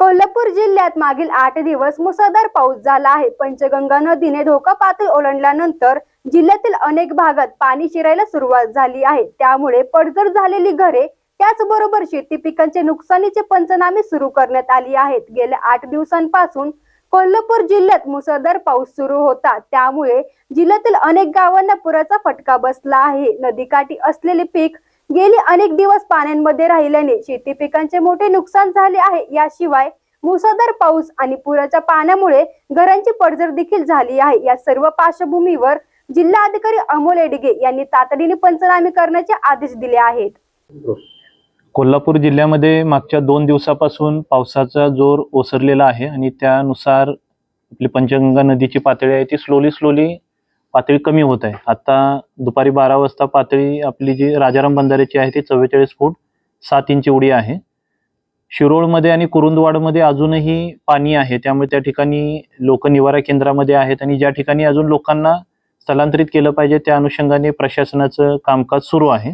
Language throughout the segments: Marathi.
कोल्हापूर जिल्ह्यात मागील आठ दिवस मुसळधार पाऊस झाला आहे. पंचगंगा नदीने धोका पातळी ओलांडल्यानंतर जिल्ह्यातील अनेक भागात पाणी शिरायला सुरुवात झाली आहे. त्यामुळे पडझड झालेली घरे त्याचबरोबर शेती पिकांचे नुकसानीचे पंचनामे सुरू करण्यात आली आहेत. गेल्या आठ दिवसांपासून कोल्हापूर जिल्ह्यात मुसळधार पाऊस सुरू होता. त्यामुळे जिल्ह्यातील अनेक गावांना पुराचा फटका बसला आहे. नदीकाठी असलेले पीक गेली अनेक दिवस पाण्यामध्ये राहिल्याने शेती पिकांचे मोठे नुकसान झाले आहे. याशिवाय मुसळधार पाऊस आणि पुराच्या पाण्यामुळे घरांची पडझड देखील झाली आहे. या सर्व पार्श्वभूमीवर जिल्हा अधिकारी अमोल एडगे यांनी तातडीने पंचनामे करण्याचे आदेश दिले आहेत. कोल्हापूर जिल्ह्यामध्ये मागच्या दोन दिवसापासून पावसाचा जोर ओसरलेला आहे आणि त्यानुसार आपली पंचगंगा नदीची पातळी आहे ती स्लोली स्लोली पातळी कमी होत आहे. आता दुपारी बारा वाजता पातळी आपली जी राजाराम बंधाऱ्याची आहे ती चव्वेचाळीस फूट सात इंची उडी आहे. शिरोळमध्ये आणि कुरुंदवाडमध्ये अजूनही पाणी आहे. त्यामुळे त्या ठिकाणी लोकनिवारा केंद्रामध्ये आहेत आणि ज्या ठिकाणी अजून लोकांना स्थलांतरित केलं पाहिजे त्या अनुषंगाने प्रशासनाचं कामकाज सुरू आहे.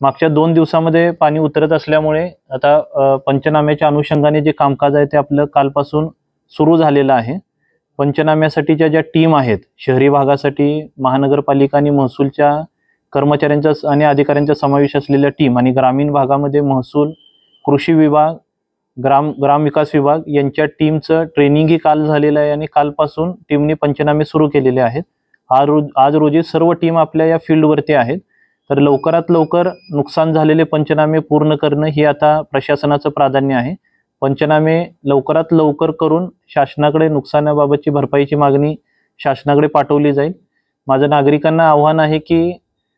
मागच्या दोन दिवसामध्ये पाणी उतरत असल्यामुळे आता पंचनाम्याच्या अनुषंगाने जे कामकाज आहे ते आपलं कालपासून सुरू झालेलं आहे. पंचनाम्यासाठीच्या ज्या टीम आहेत शहरी भागासाठी महानगरपालिका आणि महसूलच्या कर्मचाऱ्यांचा आणि अधिकाऱ्यांचा समावेश असलेल्या टीम आणि ग्रामीण भागामध्ये महसूल कृषी विभाग ग्राम ग्रामविकास विभाग यांच्या टीमचं ट्रेनिंगही काल झालेलं आहे आणि कालपासून टीमने पंचनामे सुरू केलेले आहेत. आज रोज आज रोजी सर्व टीम आपल्या या फील्डवरती आहेत. तर लवकरात लवकर नुकसान झालेले पंचनामे पूर्ण करणं हे आता प्रशासनाचं प्राधान्य आहे. पंचनामे लवकरात लवकर करून शासनाकडे नुकसानाबाबतची भरपाईची मागणी शासनाकडे पाठवली जाईल. माझं नागरिकांना आव्हान आहे की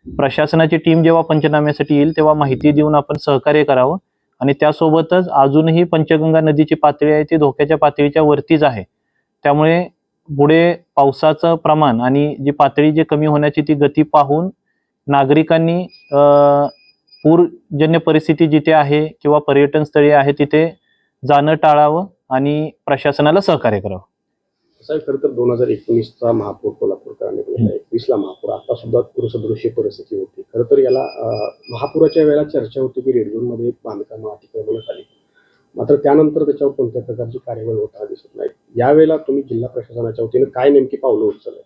प्रशासनाची टीम जेव्हा पंचनाम्यासाठी येईल तेव्हा माहिती देऊन आपण सहकार्य करावं. आणि त्यासोबतच अजूनही पंचगंगा नदीची पातळी आहे ती धोक्याच्या पातळीच्या वरतीच आहे. त्यामुळे पुढे पावसाचं प्रमाण आणि जी पातळी जी कमी होण्याची ती गती पाहून नागरिकांनी पूरजन्य परिस्थिती जिथे आहे किंवा पर्यटन स्थळी आहे तिथे जाणं टाळावं आणि प्रशासनाला सहकार्य करावं. साहेब खरं तर दोन हजार एकोणीसचा महापूर कोल्हापूरकरांनी बघितला एकवीसला महापूर आता सुद्धा पूरसदृश्य परिस्थिती होती. खरं तर याला महापुराच्या वेळेला चर्चा होती की रेड झोनमध्ये बांधकामं अतिक्रमणात आली मात्र त्यानंतर त्याच्यावर कोणत्या प्रकारची कार्यवाही होताना दिसत नाही. यावेळेला तुम्ही जिल्हा प्रशासनाच्या वतीनं काय नेमकी पावलं उचलत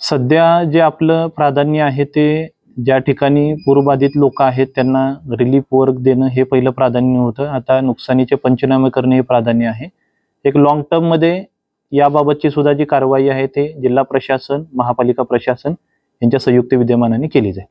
सध्या जे आपलं प्राधान्य आहे ते ज्या ठिकाणी पूरबाधित लोक आहेत त्यांना रिलीफ वर्क देणं हे पहिलं प्राधान्य होतं. आता नुकसानीचे पंचनामे करणे हे प्राधान्य आहे. एक लॉंग टर्ममध्ये याबाबतची सुद्धा जी कारवाई आहे ते जिल्हा प्रशासन महापालिका प्रशासन यांच्या संयुक्त विद्यमानाने केली जाईल.